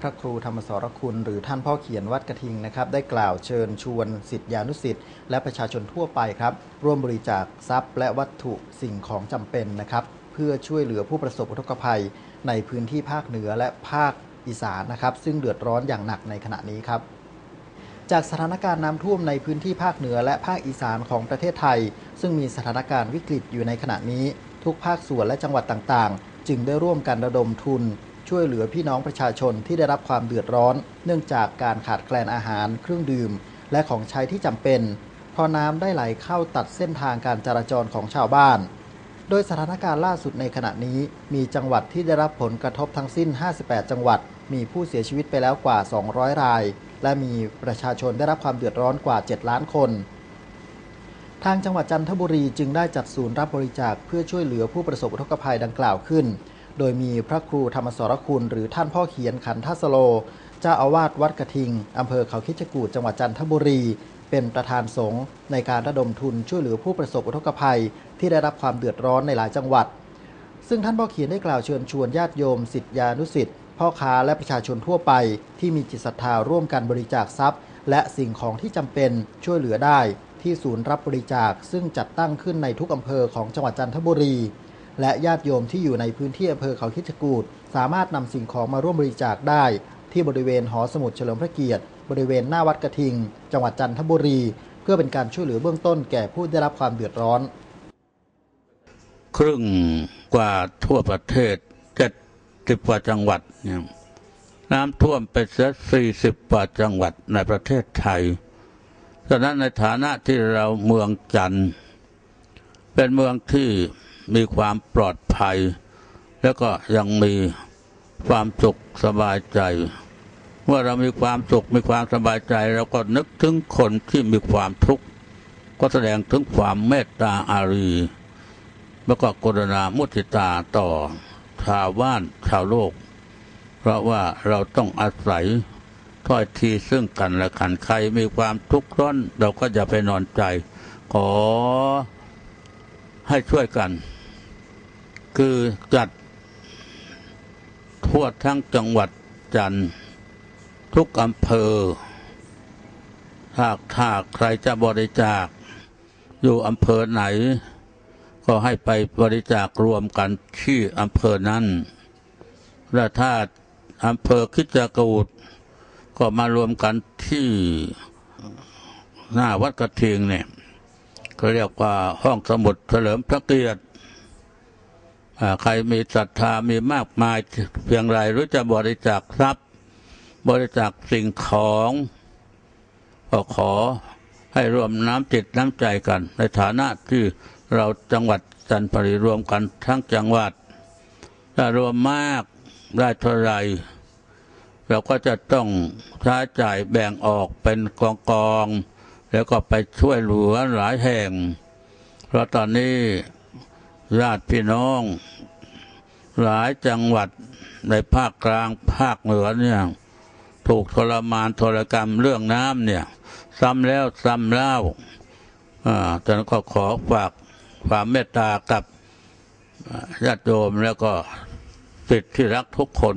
พระครูธรรมสรคุณ หรือท่านพ่อเขียนวัดกระทิงนะครับ ได้กล่าวเชิญชวนสิทธิานุสิทธิ์และประชาชนทั่วไปครับ ร่วมบริจาคทรัพย์ และวัตถุสิ่งของจำเป็นนะครับ เพื่อช่วยเหลือผู้ประสบอุทกภัย ในพื้นที่ภาคเหนือและภาคอีสานนะครับ ซึ่งเดือดร้อนอย่างหนักในขณะนี้ครับจากสถานการณ์น้ำท่วมในพื้นที่ภาคเหนือและภาคอีสานของประเทศไทย ซึ่งมีสถานการณ์วิกฤตอยู่ในขณะนี้ ทุกภาคส่วนและจังหวัดต่างๆ จึงได้ร่วมกันระดมทุน ช่วยเหลือพี่น้องประชาชนที่ได้รับความเดือดร้อน เนื่องจากการขาดแคลนอาหาร เครื่องดื่ม และของใช้ที่จำเป็น เพราะน้ำได้ไหลเข้าตัดเส้นทางการจราจรของชาวบ้าน โดยสถานการณ์ล่าสุดในขณะนี้มีจังหวัดที่ได้รับผลกระทบทั้งสิ้น 58 จังหวัด มีผู้เสียชีวิตไปแล้วกว่า 200 ราย และมีประชาชนได้รับความเดือดร้อนกว่า 7 ล้านคนทางจังหวัดจันทบุรีจึงได้จัดศูนย์รับบริจาคเพื่อช่วยเหลือผู้ประสบอุทกภัยดังกล่าวขึ้น โดยมีพระครูธรรมสรคุณ หรือท่านพ่อเขียนขันทัสโล เจ้าอาวาสวัดกระทิง อำเภอเขาคิดจกูฏจังหวัดจันทบุรี เป็นประธานสงฆ์ในการระดมทุนช่วยเหลือผู้ประสบอุทกภัย ที่ได้รับความเดือดร้อนในหลายจังหวัด ซึ่งท่านพ่อเขียนได้กล่าวเชิญชวนญาติโยมสิทธิานุสิทธิ์พ่อค้าและประชาชนทั่วไป ที่มีจิตศรัทธาร่วมกันบริจาคทรัพย์ และสิ่งของที่จำเป็นช่วยเหลือได้ที่ศูนย์รับบริจาคซึ่งจัดตั้งขึ้นในทุกอำเภอของจังหวัดจันทบุรี และญาติโยมที่อยู่ในพื้นที่อำเภอเขาคิดจกูฏสามารถนำสิ่งของมาร่วมบริจาคได้ ที่บริเวณหอสมุดเฉลิมพระเกียรติ บริเวณหน้าวัดกระทิง จังหวัดจันทบุรี เพื่อเป็นการช่วยเหลือเบื้องต้นแก่ผู้ได้รับความเดือดร้อน ครึ่งกว่าทั่วประเทศเจ็ดสิบกว่าจังหวัดเนี่ยน้ำท่วมไปเสียสี่สิบกว่าจังหวัดในประเทศไทยฉะนั้นในฐานะที่เราเมืองจันเป็นเมืองที่ มีความปลอดภัย แล้วก็ยังมีความสุขสบายใจ เมื่อเรามีความสุขมีความสบายใจเราก็นึกถึงคนที่มีความทุกข์ก็แสดงถึงความเมตตาอารี แล้วก็กรุณามุทิตาต่อชาวบ้านชาวโลก เพราะว่าเราต้องอาศัยถ้อยทีซึ่งกันและกันใครมีความทุกข์ร้อน เราก็อย่าไปนอนใจ ขอให้ช่วยกัน คือจัดทั่วทั้งจังหวัดจันทร์ทุกอำเภอถ้าถ้าใครจะบริจาค อยู่อำเภอไหน ก็ให้ไปบริจาครวมกันที่อำเภอนั้นและถ้าอำเภอคิดจกูดก็มารวมกันที่หน้าวัดกระทิงเนี่ยก็เรียกว่าห้องสมุดเฉลิมพระเกียรติ ใครมีศรัทธามีมากมายเพียงไรหรือจะบริจาคทรัพย์ บริจาคสิ่งของก็ขอให้รวมน้ำจิตน้ำใจกัน ในฐานะที่เราจังหวัดจันทบุรีรวมกันทั้งจังหวัดถ้ารวมมากได้เท่าไรเราก็จะต้องใช้จ่ายแบ่งออกเป็นกองกอง แล้วก็ไปช่วยเหลือหลายแห่ง เพราะตอนนี้ ญาติพี่น้อง หลายจังหวัดในภาคกลางภาคเหนือเนี่ยถูกทรมานทรกรรมเรื่องน้ำเนี่ย ซ้ำแล้วซ้ำเล่าอ่าแต่นั้นก็ขอฝากความเมตตากับญาติโยมแล้วก็สิทธิที่รักทุกคน